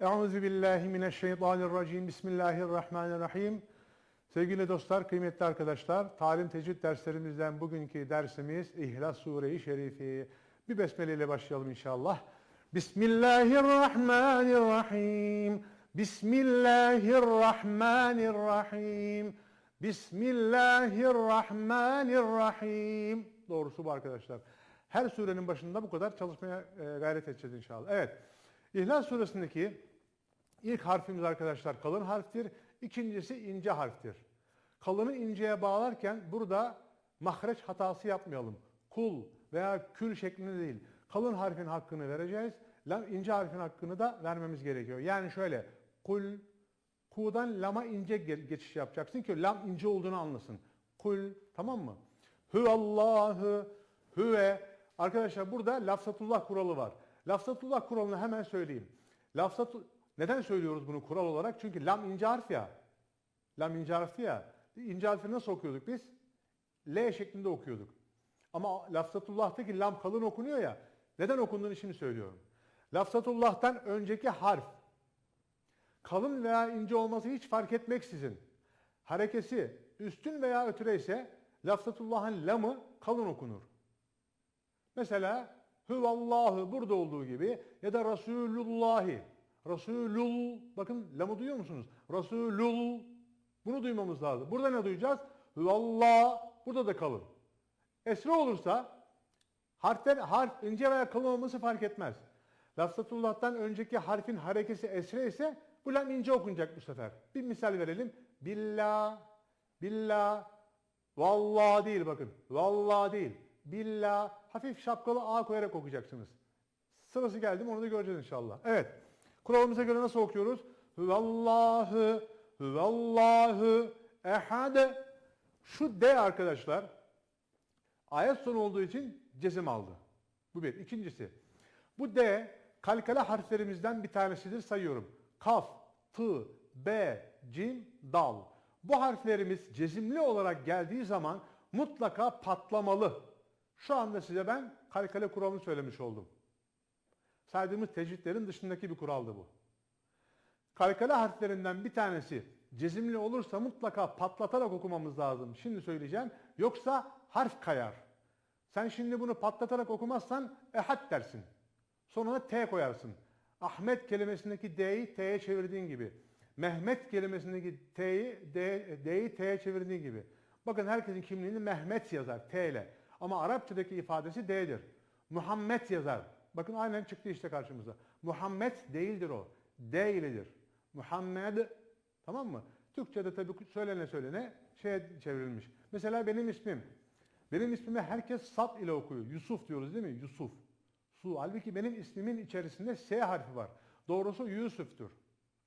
Euzu billahi mineşşeytanirracim. Bismillahirrahmanirrahim. Sevgili dostlar, kıymetli arkadaşlar, talim tecvid derslerimizden bugünkü dersimiz İhlas Sure-i Şerifi. Bir besmele ile başlayalım inşallah. Bismillahirrahmanirrahim. Bismillahirrahmanirrahim. Bismillahirrahmanirrahim. Doğrusu bu arkadaşlar. Her surenin başında bu kadar çalışmaya e, gayret edeceğiz inşallah. Evet. İhlas suresindeki ilk harfimiz arkadaşlar kalın harftir. İkincisi ince harftir. Kalını inceye bağlarken burada mahreç hatası yapmayalım. Kul veya kül şeklinde değil. Kalın harfin hakkını vereceğiz. Lam ince harfin hakkını da vermemiz gerekiyor. Yani şöyle kul ku'dan lama ince geçiş yapacaksın ki lam ince olduğunu anlasın. Kul tamam mı? Hüvallahu hüve Arkadaşlar burada lafzatullah kuralı var. Lafzatullah kuralını hemen söyleyeyim. Lafzatu neden söylüyoruz bunu kural olarak? Çünkü lam ince harf ya. Lam ince harfi ya. İnce harfi nasıl okuyorduk biz? L şeklinde okuyorduk. Ama lafzatullah'taki lam kalın okunuyor ya. Neden okunduğunu şimdi söylüyorum. Lafzatullah'tan önceki harf kalın veya ince olması hiç fark etmeksizin harekesi üstün veya ötüre ise lafzatullah'ın lamı kalın okunur. Mesela Hüvallahu burada olduğu gibi ya da Resulullahi. Resulul bakın lamı duyuyor musunuz? Resulul bunu duymamız lazım. Burada ne duyacağız? Hüvallah burada da kalın. Esra olursa harfler harf ince veya kalın olması fark etmez. Lafzatullah'tan önceki harfin harekesi esre ise bu lam ince okunacak bu sefer. Bir misal verelim. Billah, billah, vallahi değil bakın. Vallahi değil. Billah, hafif şapkalı A koyarak okuyacaksınız. Sırası geldi mi onu da göreceğiz inşallah. Evet. Kuralımıza göre nasıl okuyoruz? Hüvallahu, hüvallahu, ehad. Şu D arkadaşlar ayet sonu olduğu için cezim aldı. Bu bir. İkincisi. Bu D kalkale harflerimizden bir tanesidir sayıyorum. Kaf, tı, b, cim, dal. Bu harflerimiz cezimli olarak geldiği zaman mutlaka patlamalı. Şu anda size ben kalkale kuralını söylemiş oldum. Saydığımız tecvidlerin dışındaki bir kuraldı bu. Kalkale harflerinden bir tanesi cezimli olursa mutlaka patlatarak okumamız lazım. Şimdi söyleyeceğim. Yoksa harf kayar. Sen şimdi bunu patlatarak okumazsan ehad dersin. Sonuna T koyarsın. Ahmet kelimesindeki D'yi T'ye çevirdiğin gibi. Mehmet kelimesindeki T'yi D'yi T'ye çevirdiğin gibi. Bakın herkesin kimliğini Mehmet yazar T ile. Ama Arapçadaki ifadesi D'dir. Muhammed yazar. Bakın aynen çıktı işte karşımıza. Muhammed değildir o. D iledir. Muhammed tamam mı? Türkçe'de tabii söylene söylene şeye çevrilmiş. Mesela benim ismim. Benim ismimi herkes sat ile okuyor. Yusuf diyoruz değil mi? Yusuf. Su. Halbuki benim ismimin içerisinde S harfi var. Doğrusu Yusuf'tur.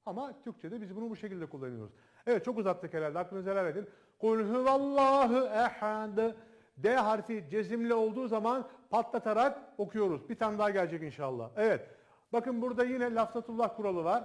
Ama Türkçe'de biz bunu bu şekilde kullanıyoruz. Evet çok uzattık herhalde. Aklınıza helal edin. Kul huvallahu ehad. D harfi cezimli olduğu zaman patlatarak okuyoruz. Bir tane daha gelecek inşallah. Evet. Bakın burada yine lafzatullah kuralı var.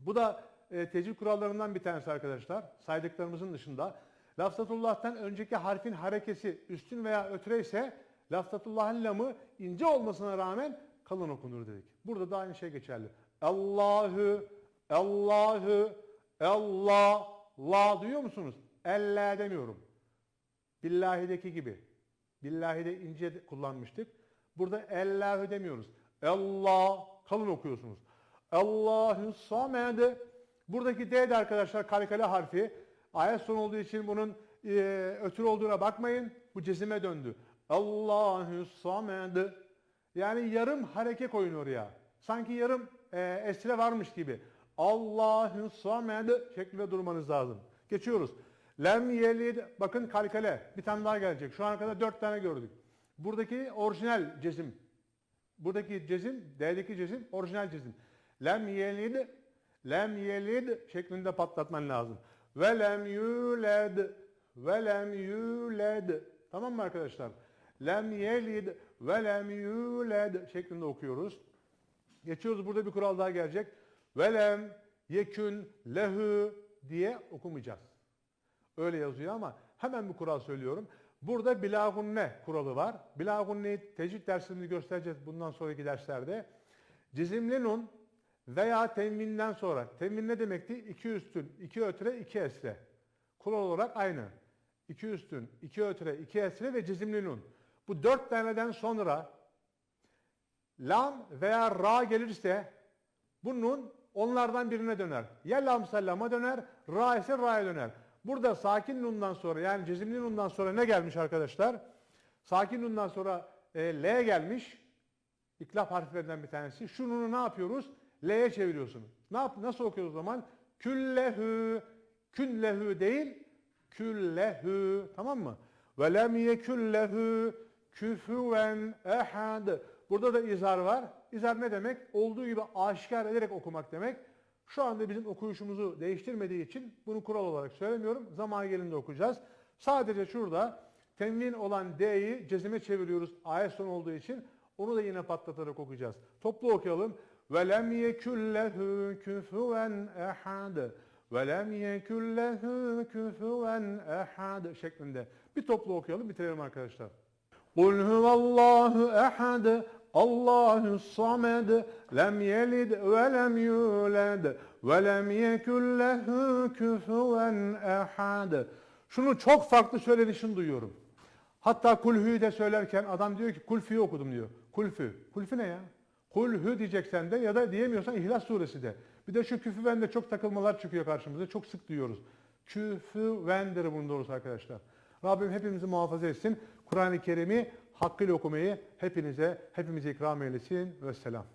Bu da e, tecvid kurallarından bir tanesi arkadaşlar. Saydıklarımızın dışında. Lafzatullah'tan önceki harfin harekesi üstün veya ötüre ise lafzatullah'ın lamı ince olmasına rağmen kalın okunur dedik. Burada da aynı şey geçerli. Allahu, Allahu, Allah, la duyuyor musunuz? Elle demiyorum. Billahi'deki gibi. Billahi'de ince kullanmıştık. Burada Allahu demiyoruz. Allah kalın okuyorsunuz. Allahu samed. Buradaki D de arkadaşlar kalikale harfi. Ayet sonu olduğu için bunun e, ötürü olduğuna bakmayın. Bu cezime döndü. Allahu samed. Yani yarım hareke koyun oraya. Sanki yarım e, esre varmış gibi. Allahu samed şeklinde durmanız lazım. Geçiyoruz. Lem yelid bakın kalkale bir tane daha gelecek. Şu ana kadar dört tane gördük. Buradaki orijinal cezim. Buradaki cezim, D'deki cezim orijinal cezim. Lem yelid lem yelid şeklinde patlatman lazım. Ve lem yuled ve lem yuled. Tamam mı arkadaşlar? Lem yelid ve lem yuled şeklinde okuyoruz. Geçiyoruz burada bir kural daha gelecek. Ve lem yekün lehu diye okumayacağız. Öyle yazıyor ama hemen bir kural söylüyorum. Burada bilagunne kuralı var. Bilagunne'yi tecvid dersini göstereceğiz bundan sonraki derslerde. Cizimli nun veya tenvinden sonra. Tenvin ne demekti? 2 üstün, 2 ötre, 2 esre. Kural olarak aynı. 2 üstün, 2 ötre, 2 esre ve cezimli nun. Bu dört taneden sonra lam veya ra gelirse bu nun onlardan birine döner. Ya lamsa lama döner, ra ise ra'ya döner. Burada sakin nundan sonra yani cezimli nundan sonra ne gelmiş arkadaşlar? Sakin nundan sonra e, L gelmiş. İklap harflerinden bir tanesi. Şu nunu ne yapıyoruz? L'ye çeviriyorsun. Ne yap nasıl okuyoruz o zaman? Küllehü, küllehü değil, küllehü. Tamam mı? Ve lem yeküllehü küfüven ehad. Burada da izar var. İzar ne demek? Olduğu gibi aşikar ederek okumak demek. Şu anda bizim okuyuşumuzu değiştirmediği için bunu kural olarak söylemiyorum. Zaman gelinde okuyacağız. Sadece şurada tenvin olan D'yi cezime çeviriyoruz ayet sonu olduğu için. Onu da yine patlatarak okuyacağız. Toplu okuyalım. وَلَمْ يَكُنْ لَهُ كُفُوًا اَحَدٍ وَلَمْ يَكُنْ لَهُ كُفُوًا اَحَدٍ şeklinde. Bir toplu okuyalım bitirelim arkadaşlar. قُلْ هُوَ اللّٰهُ اَحَدٍ Allahu samed lem yelid ve lem yulad ve lem yekun lehu kufuven ehad. Şunu çok farklı söylenişini duyuyorum. Hatta kulhü de söylerken adam diyor ki kulfü okudum diyor. Kulfü. Kulfü ne ya? Kulhü diyeceksen de ya da diyemiyorsan İhlas suresi de. Bir de şu küfüven de çok takılmalar çıkıyor karşımıza. Çok sık duyuyoruz. Küfüvendir bunun doğrusu arkadaşlar. Rabbim hepimizi muhafaza etsin. Kur'an-ı Kerim'i hakkıyla okumayı hepinize, hepimize ikram eylesin. Vesselam.